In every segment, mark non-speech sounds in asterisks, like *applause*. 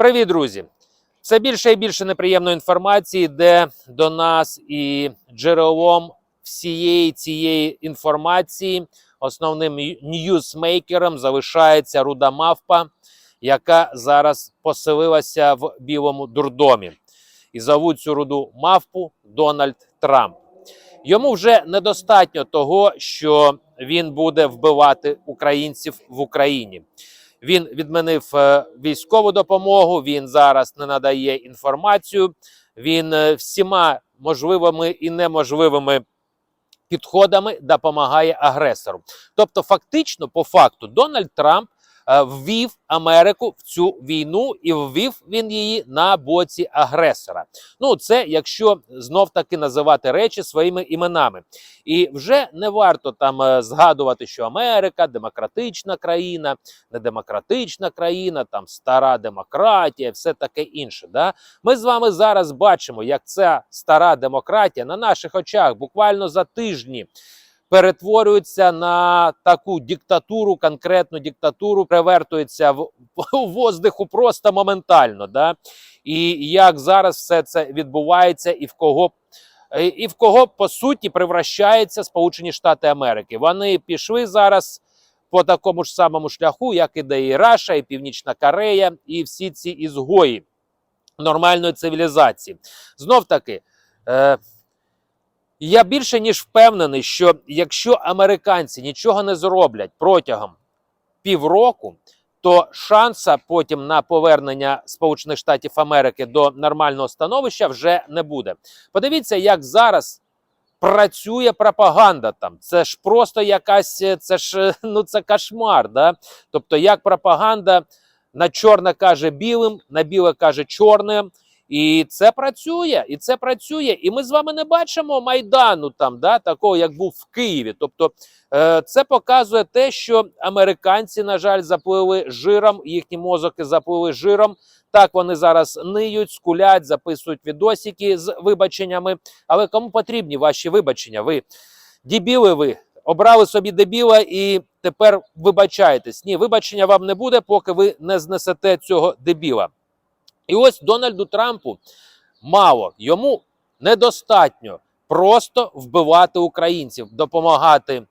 Привіт, друзі! Все більше і більше неприємної інформації йде до нас, і джерелом всієї цієї інформації, основним ньюсмейкером залишається руда мавпа, яка зараз поселилася в білому дурдомі. І зовуть цю руду мавпу Дональд Трамп. Йому вже недостатньо того, що він буде вбивати українців в Україні. Він відмінив е, військову допомогу. Він зараз не надає інформацію. Він е, всіма можливими і неможливими підходами допомагає агресору. Тобто, фактично, по факту, Дональд Трамп ввів Америку в цю війну і ввів він її на боці агресора. Ну, це якщо знов таки називати речі своїми іменами. І вже не варто там е, згадувати, що Америка демократична країна, недемократична країна, там стара демократія, все таке інше. Да? Ми з вами зараз бачимо, як ця стара демократія на наших очах буквально за тижні. Перетворюється на таку диктатуру, конкретну диктатуру, перевертується в *laughs* у воздуху просто моментально. Да? І як зараз все це відбувається, і в кого і в кого по суті превращаються Сполучені Штати Америки. Вони пішли зараз по такому ж самому шляху, як іде і Раша, і Північна Корея, і всі ці ізгої нормальної цивілізації. Знов таки. Е, я більше ніж впевнений, що якщо американці нічого не зроблять протягом півроку, то шанса потім на повернення Сполучених Штатів Америки до нормального становища вже не буде. Подивіться, як зараз працює пропаганда там. Це ж просто якась, це ж ну це кошмар. Да? Тобто, як пропаганда на чорне каже білим, на біле каже чорним. І це працює, і це працює. І ми з вами не бачимо майдану там, да, такого, як був в Києві. Тобто, е, це показує те, що американці, на жаль, заплили жиром, їхні мозоки заплили жиром. Так вони зараз ниють, скулять, записують відосики з вибаченнями. Але кому потрібні ваші вибачення? Ви дебіли, ви обрали собі дебіла і тепер вибачаєтесь. Ні, вибачення вам не буде, поки ви не знесете цього дебіла. І ось Дональду Трампу мало йому недостатньо просто вбивати українців, допомагати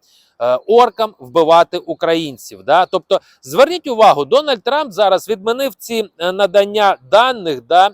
е, оркам вбивати українців. Да? Тобто, зверніть увагу, Дональд Трамп зараз відмінив ці е, надання даних, да,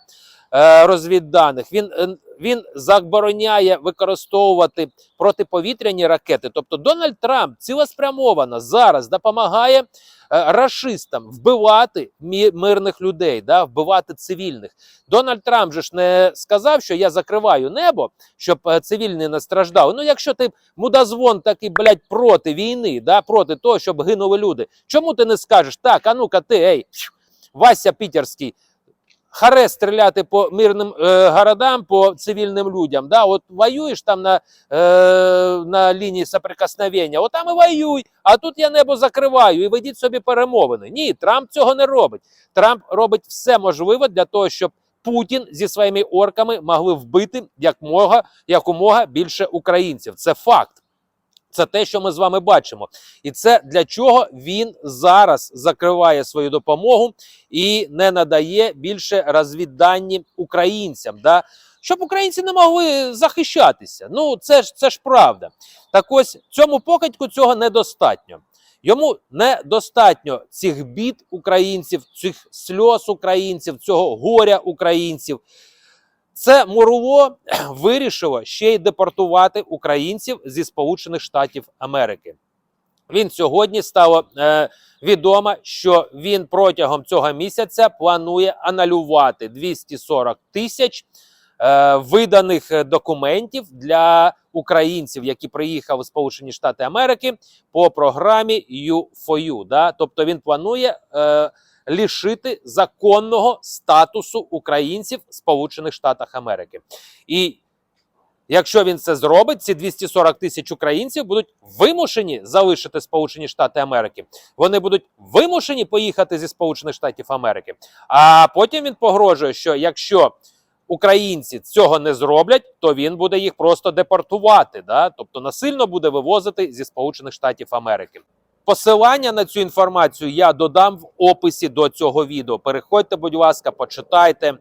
е, розвідданих. Він, він забороняє використовувати протиповітряні ракети. Тобто, Дональд Трамп цілеспрямовано зараз допомагає е, рашистам вбивати мирних людей, да, вбивати цивільних. Дональд Трамп же ж не сказав, що я закриваю небо, щоб е, цивільні не страждали. Ну, якщо ти мудозвон такий, блядь, проти війни, да, проти того, щоб гинули люди, чому ти не скажеш так, а ну-ка ти, ей, Вася Пітерський, харе стріляти по мирним е, городам, по цивільним людям. Да? От воюєш там на, е, на лінії соприкосновення, от там і воюй, а тут я небо закриваю і ведіть собі перемовини. Ні, Трамп цього не робить. Трамп робить все можливе для того, щоб Путін зі своїми орками могли вбити якмога, якомога більше українців. Це факт. Це те, що ми з вами бачимо, і це для чого він зараз закриває свою допомогу і не надає більше розвіддані українцям, да? щоб українці не могли захищатися. Ну це ж це ж правда. Так ось цьому покидьку цього недостатньо. Йому недостатньо цих бід українців, цих сльоз українців, цього горя українців. Це Мурло *clears throat* вирішило ще й депортувати українців зі Сполучених Штатів Америки. Він сьогодні стало е, відомо, що він протягом цього місяця планує анулювати 240 тисяч е, виданих документів для українців, які приїхали в Сполучені Штати Америки по програмі U4U. Да? Тобто він планує е, лишити законного статусу українців Сполучених Штатах Америки. І якщо він це зробить, ці 240 тисяч українців будуть вимушені залишити Сполучені Штати Америки. Вони будуть вимушені поїхати зі Сполучених Штатів Америки. А потім він погрожує, що якщо українці цього не зроблять, то він буде їх просто депортувати. Да? Тобто насильно буде вивозити зі Сполучених Штатів Америки. Посилання на цю інформацію я додам в описі до цього відео. Переходьте, будь ласка, почитайте,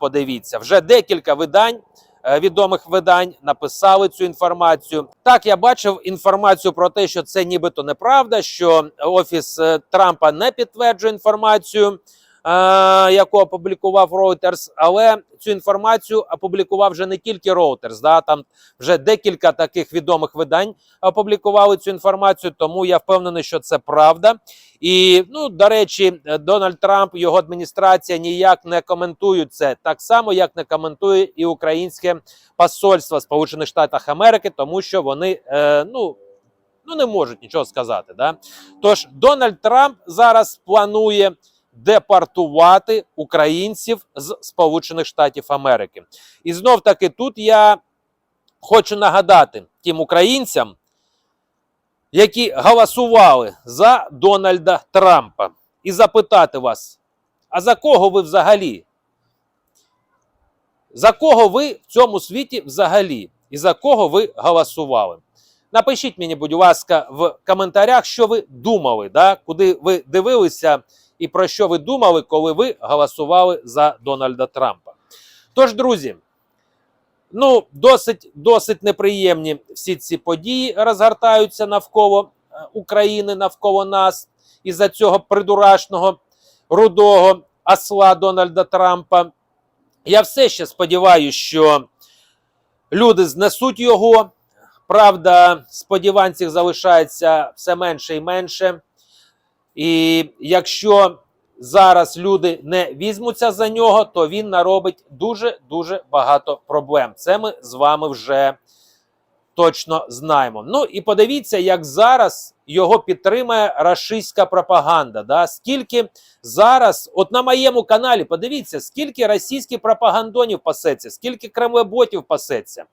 подивіться. Вже декілька видань. е, Відомих видань написали цю інформацію. Так, я бачив інформацію про те, що це нібито неправда, що офіс е, Трампа не підтверджує інформацію, яку опублікував Reuters, але цю інформацію опублікував вже не тільки Reuters, да, там вже декілька таких відомих видань опублікували цю інформацію, тому я впевнений, що це правда. І ну до речі, Дональд Трамп його адміністрація ніяк не коментують це так само, як не коментує і українське посольство Сполучених Штатів Америки, тому що вони е, ну. Ну, не можуть нічого сказати. Да? Тож Дональд Трамп зараз планує депортувати українців з Сполучених Штатів Америки. І знов таки тут я хочу нагадати тим українцям, які голосували за Дональда Трампа, і запитати вас: а за кого ви взагалі? За кого ви в цьому світі взагалі? І за кого ви голосували? Напишіть мені, будь ласка, в коментарях, що ви думали, да? куди ви дивилися і про що ви думали, коли ви голосували за Дональда Трампа. Тож, друзі, ну, досить, досить неприємні всі ці події розгортаються навколо е, України, навколо нас, із-за цього придурашного рудого осла Дональда Трампа. Я все ще сподіваюся, що люди знесуть його. Правда, сподіванців залишається все менше і менше. І якщо зараз люди не візьмуться за нього, то він наробить дуже дуже багато проблем. Це ми з вами вже точно знаємо. Ну і подивіться, як зараз його підтримує рашистська пропаганда. Да? Скільки зараз, от на моєму каналі, подивіться, скільки російських пропагандонів пасеться, скільки кремлеботів пасеться.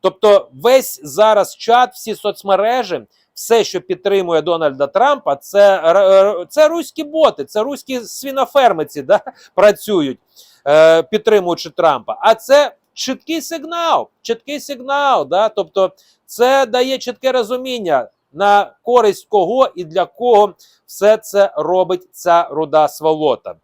Тобто, весь зараз чат, всі соцмережі, все, що підтримує Дональда Трампа, це, це руські боти, це руські свінофермиці да, *laughs* працюють, е, підтримуючи Трампа. А це чіткий сигнал, чіткий сигнал. Да? Тобто, це дає чітке розуміння, на користь кого і для кого все це робить ця руда сволота.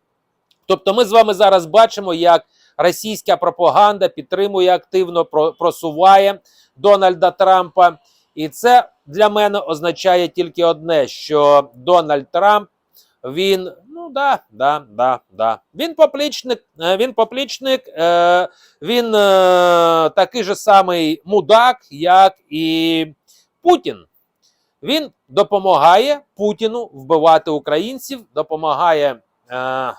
Тобто, ми з вами зараз бачимо, як російська пропаганда підтримує активно, просуває Дональда Трампа. І це для мене означає тільки одне: що Дональд Трамп він ну да, да, да, да. Він поплічник, е, він поплічник, е, він е, такий же самий мудак, як і Путін. Він допомагає Путіну вбивати українців, допомагає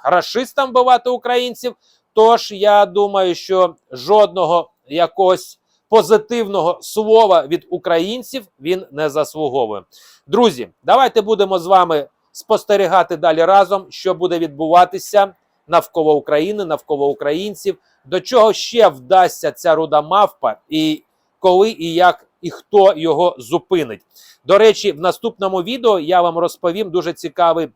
рашистам вбивати українців. Тож я думаю, що жодного якогось позитивного слова від українців він не заслуговує. Друзі, давайте будемо з вами спостерігати далі разом, що буде відбуватися навколо України, навколо українців, до чого ще вдасться ця руда мавпа, і коли і як і хто його зупинить. До речі, в наступному відео я вам розповім дуже цікавий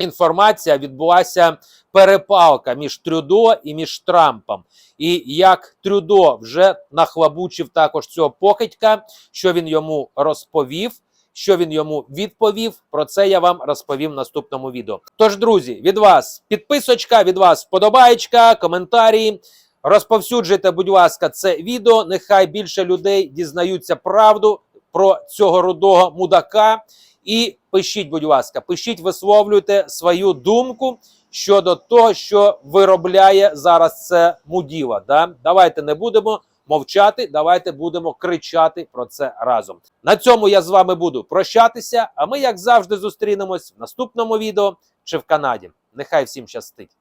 інформація. Відбулася перепалка між Трюдо і між Трампом. І як Трюдо вже нахлабучив також цього покидька, що він йому розповів. Що він йому відповів, про це я вам розповім в наступному відео. Тож, друзі, від вас підписочка, від вас вподобаєчка, коментарі. Розповсюджуйте, будь ласка, це відео. Нехай більше людей дізнаються правду про цього рудого мудака. І пишіть, будь ласка, пишіть, висловлюйте свою думку щодо того, що виробляє зараз це муділа. Да? Давайте не будемо мовчати, давайте будемо кричати про це разом. На цьому я з вами буду прощатися. А ми, як завжди, зустрінемось в наступному відео чи в Канаді. Нехай всім щастить!